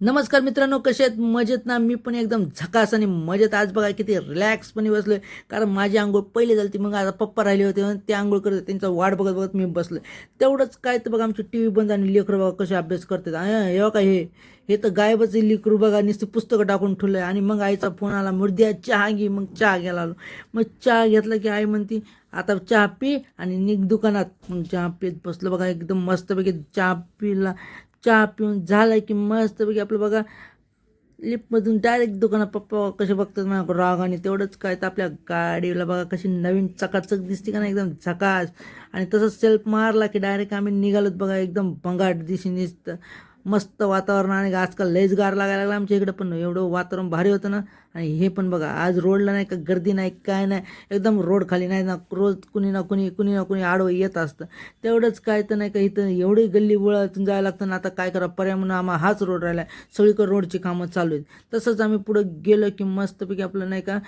नमस्कार मित्रांनो कसे आहेत? मजेत ना? मी पण एकदम झकास आणि मजेत. आज बघा किती रिलॅक्सपणे बसलोय. कारण माझी आंघोळ पहिले झाली मग आता पप्पा राहिले होते म्हणून ते आंघोळ करत त्यांचा वाट बघत बघत मी बसलो तेवढंच काय तर बघा आमची टी व्ही बंद आणि लेकरं बघा कसे अभ्यास करतात. अं, हे काय हे. हे तर गायबच लेकरू बघा. नुसती पुस्तकं टाकून ठेवलं आणि मग आईचा फोन आला मुर्द्या चहा घे. मग चहा घ्यायला आलो. मग चहा घेतला की आई म्हणती आता चहा पी आणि निघ दुकानात. मग चहा पीत बसलो बघा एकदम मस्तपैकी चहा पिला. चहा पिऊन झालं की मस्तपैकी आपलं बघा लिफ्टमधून डायरेक्ट दुकानात पप्पा कसे बघतात मला राग आणि तेवढंच काय तर आपल्या गाडीला बघा कशी नवीन चकाचक दिसते का ना एकदम झकास. आणि तसंच सेल्फ मारला की डायरेक्ट आम्ही निघालोत बघा एकदम भंगाट दिशी दिसतं मस्त वातावरण आणि आजकाल लयच गार लागायला लागला आमच्या इकडं पण. एवढं वातावरण भारी होतं ना. आणि हे पण बघा आज रोडला नाही का गर्दी नाही काय नाही. एकदम रोड खाली नाही ना रोज कुणी ना कुणी कुणी ना कुणी आडवं येत असतं. तेवढंच काय तर नाही का इथं एवढी गल्ली बोळातून जायला लागतं ना. आता काय करा पर्याय म्हणून आम्हा हाच रोड राहिला आहे. सगळीकडे रोडची कामं चालू आहेत. तसंच आम्ही पुढं गेलो की मस्तपैकी आपलं नाही का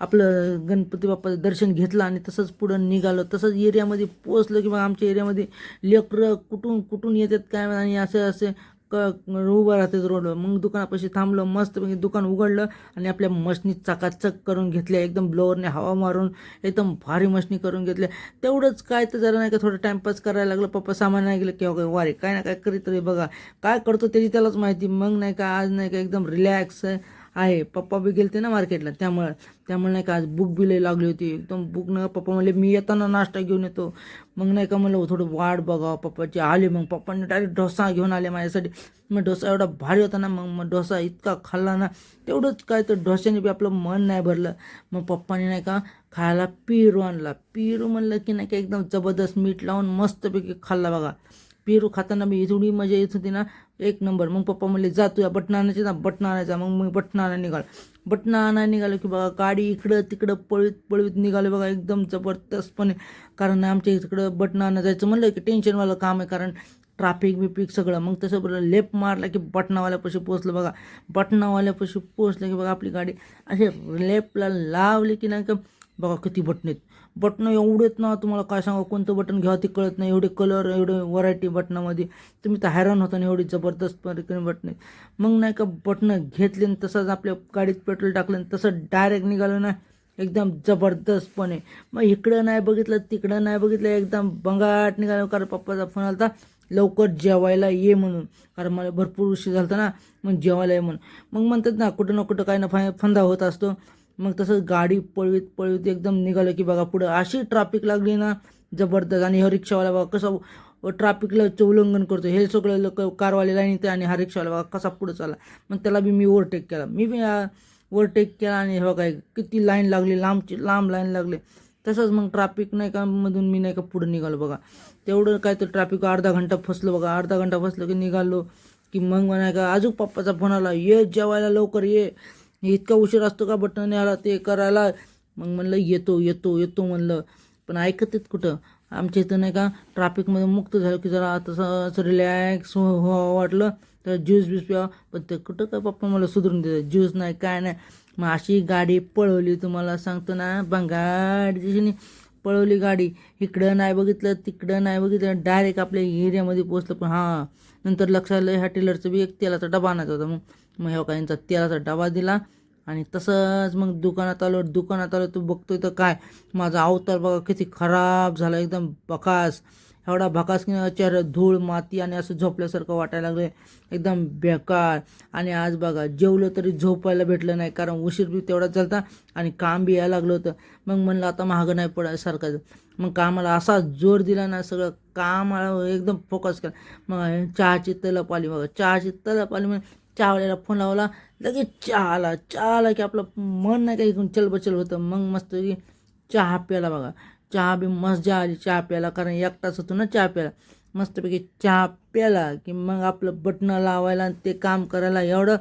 आपलं गणपती बाप्पाचं दर्शन घेतलं आणि तसंच पुढं निघालो. तसंच एरियामध्ये पोचलं की मग आमच्या एरियामध्ये लेकरं कुठून कुठून येतात काय आणि असे असे क उभं राहते रोडवर. मग दुकानापाशी थांबलं मस्तपैकी दुकान उघडलं आणि आपल्या मशनी चकाचक करून घेतल्या. एकदम ब्लोअरने हवा मारून एकदम भारी मशनी करून घेतल्या. तेवढंच काय तर जरा नाही का थोडं टाईमपास करायला लागलं. पप्पा सामान नाही गेलं. किंवा वारे काय ना काय करीत रे बघा. काय करतो त्याची त्यालाच माहिती. मग नाही का आज नाही का एकदम रिलॅक्स आहे. आहे पप्पा बी गेलते ना मार्केटला त्यामुळं त्यामुळे नाही का आज बुक बी लागली होती. एकदम बुक ना पप्पा म्हणले मी येताना नाश्ता घेऊन येतो. मग नाही का म्हणलं हो, थोडं वाट बघा पप्पाची आले. मग पप्पांनी डायरेक्ट डोसा घेऊन आले माझ्यासाठी. मग डोसा एवढा भारी होता ना मग मग डोसा इतका खाल्ला ना तेवढंच काय तर डोश्याने बी आपलं मन नाही भरलं. मग पप्पाने नाही का खायला पिरू आणला. पिरू म्हणलं की नाही का एकदम जबरदस्त मीठ लावून मस्तपैकी खाल्ला बघा. पेरू खाताना मी एवढी मजा येत होती ना एक नंबर. मग पप्पा म्हणले जातो या बटन ना बटन आणायचा मग मी बटन निघाल. बटन आणायला निघालो की बघा गाडी इकडं तिकडं पळवीत पळवीत निघाले बघा एकदम जबरदस्तपणे. कारण आमच्या इकडं बटन जायचं म्हणलं की टेन्शनवालं काम आहे कारण ट्राफिक बिपिक सगळं. मग तसं बरं लेप मारला की बटनावाल्यापाशी पोचलं बघा. बटनावाल्यापाशी पोचलं की बघा आपली गाडी असे लेपला लावली की नाही का बघा किती बटन आहेत. बटणं एवढेच ना तुम्हाला काय सांगा कोणतं बटन घ्यावं ते कळत नाही. एवढे कलर एवढे व्हरायटी बटनामध्ये तुम्ही तर हैराण होता ना एवढी जबरदस्त परीने बटणं. मग नाही का बटणं घेतले आणि तसंच आपल्या गाडीत पेट्रोल टाकलं आणि तसं डायरेक्ट निघालं ना एकदम जबरदस्तपणे. मग इकडं नाही बघितलं तिकडं नाही बघितलं एकदम बंगाट निघालं. कारण पप्पाचा फोन आला होता लवकर जेवायला ये म्हणून. कारण मला भरपूर उशीर झाला होता ना मग जेवायला ये म्हणून. मग म्हणतात ना कुठं ना कुठं काही ना फाय फंदा होत असतो. मग तसंच गाडी पळवीत पळवीत एकदम निघालं की बघा पुढं अशी ट्रॅफिक लागली ना जबरदस्त. आणि हा रिक्षावाला बघा कसं ट्रॅफिकला उल्लंघन करतो हे सगळं लोक कारवाले लाईन येते आणि हा रिक्षावाला बघा कसा पुढं चाला मग त्याला बी मी ओव्हरटेक केला. मी बी ओव्हरटेक केला आणि हे बघा किती लाईन लागली लांबची लांब लाईन लागली. तसंच मग ट्रॅफिक नाही का मधून मी नाही का पुढे निघालो बघा. तेवढं काय तर ट्रॅफिक अर्धा घंटा फसलो बघा. अर्धा घंटा फसलो की निघालो की मग नाही का अजून पप्पाचा फोन आला. ये जेवायला लवकर ये. इतका उशीर असतो का बटन आला ते करायला? मग म्हणलं येतो येतो येतो म्हणलं. पण ऐकत आहेत कुठं? आमच्या इथं नाही का ट्रॅफिकमध्ये मुक्त झालं की जरा तसं असं रिलॅक्स व्हावं हो, हो वाटलं तर ज्यूस बीस प्यावं पण ते कुठं काय पप्पा मला सुधरून देतात? ज्यूस नाही काय नाही. मग अशी गाडी पळवली तुम्हाला सांगतो ना बंगाड पळवली गाडी. इकडं नाही बघितलं तिकडं नाही बघितलं डायरेक्ट आपल्या एरियामध्ये पोचलं पण हां नंतर लक्षात आलं ह्या टेलरचं बी एक तेलाचा डबा आणायचा होता. मग मग ह्या काहींचा तेलाचा डबा दिला. आणि तसंच मग दुकानात आलो दुकानात आलो तू बघतोय तर काय? माझा अवतार बघा किती खराब झाला एकदम बकास एवढा भकास की चेहरा धूळ माती आणि असं झोपल्यासारखं वाटायला लागलं एकदम बेकार. आणि आज बघा जेवलं तरी झोपायला भेटलं नाही कारण उशीर बी तेवढा चालता आणि काम बी यायला लागलं होतं. मग म्हणलं आता महागं नाही पडायसारखं. मग कामाला असा जोर दिला ना सगळं कामाला एकदम फोकस केला. मग चहाची तलप आली बघा. चहाची तलप आली मग चहावाल्याला फोन लावला लगेच चहा आला. चहा आला की आपलं मन नाही काही इकडून चलबचल होतं. मग मस्त की चहा प्याला बघा. चहा बी मजा आली चहा प्यायला कारण एकटाच होतो ना चहा प्यायला. मस्तपैकी चहा प्याला की मग आपलं बटणं लावायला आणि ते काम करायला एवढं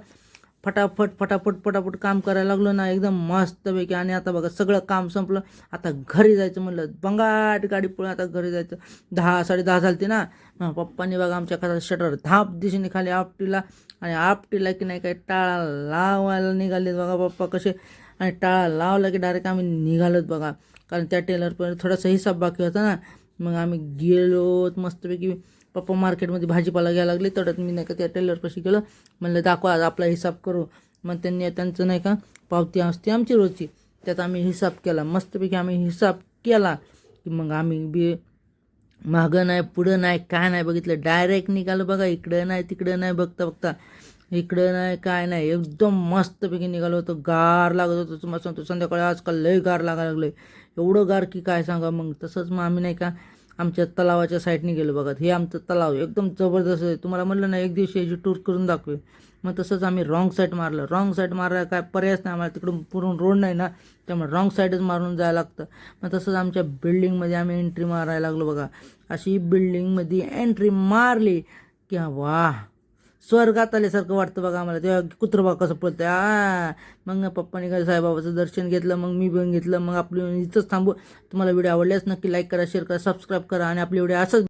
फटाफट फटाफट फटाफट काम करायला लागलो ना एकदम मस्तपैकी. आणि आता बघा सगळं काम संपलं. आता घरी जायचं म्हणलं बंगाट गाडी पुढे आता घरी जायचं. दहा साडे दहा झालते ना. पप्पांनी बघा आमच्या खाता शटर धाप दिशेने खाली आपटीला आणि आपटीला की नाही काही टाळा लावायला निघाले बघा पप्पा कसे. आणि टाळा लावला की डायरेक्ट आम्ही निघालोत बघा. कारण त्या टेलरपर्यंत थोडासा हिसाब बाकी होता ना. मग आम्ही गेलो मस्तपैकी. पप्पा मार्केटमध्ये भाजीपाला घ्यायला लागले तडत मी नाही का त्या टेलरपाशी गेलं. म्हणलं दाखवा आज आपला हिसाब करू. मग त्यांनी त्यांचं नाही का पावती असते आमची रोजची. त्यात आम्ही हिसाब केला. मस्तपैकी आम्ही हिसाब केला की मग आम्ही बी मागं नाही पुढं नाही काय नाही बघितलं. डायरेक्ट निघालं बघा इकडं नाही तिकडं नाही बघता बघता. इकडं नाही काय नाही. एकदम मस्तपैकी निघालो होतो. गार लागत होतं. तुम्हाला सांगतो संध्याकाळी आजकाल लय गार लागायला लागलं एवढं गार की काय सांगा मग. तसंच मग आम्ही नाही का आमच्या तलावाच्या साईडने गेलो बघा. हे आमचं तलाव एकदम जबरदस्त आहे. तुम्हाला म्हणलं ना एक दिवशी याची टूर करून दाखवे मग तसंच आम्ही रॉंग साईड मारलं. रॉंग साईड मारायला काय पर्यायच नाही. आम्हाला तिकडून पुरून रोड नाही ना त्यामुळे रॉंग साईडच मारून जायला लागतं. मग तसंच आमच्या बिल्डिंगमध्ये आम्ही एंट्री मारायला लागलो बघा. अशी बिल्डिंगमध्ये एंट्री मारली की वा! स्वर्गात आल्यासारखं वाटतं बघा आम्हाला. तेव्हा कुत्रं बा कसं पळतं आ मग पप्पाने काय साईबाबाचं दर्शन घेतलं मग मी पण घेतलं मग आपली इथंच थांबू. तुम्हाला व्हिडिओ आवडल्यास नक्की लाईक करा शेअर करा सबस्क्राईब करा आणि आपली व्हिडिओ असंच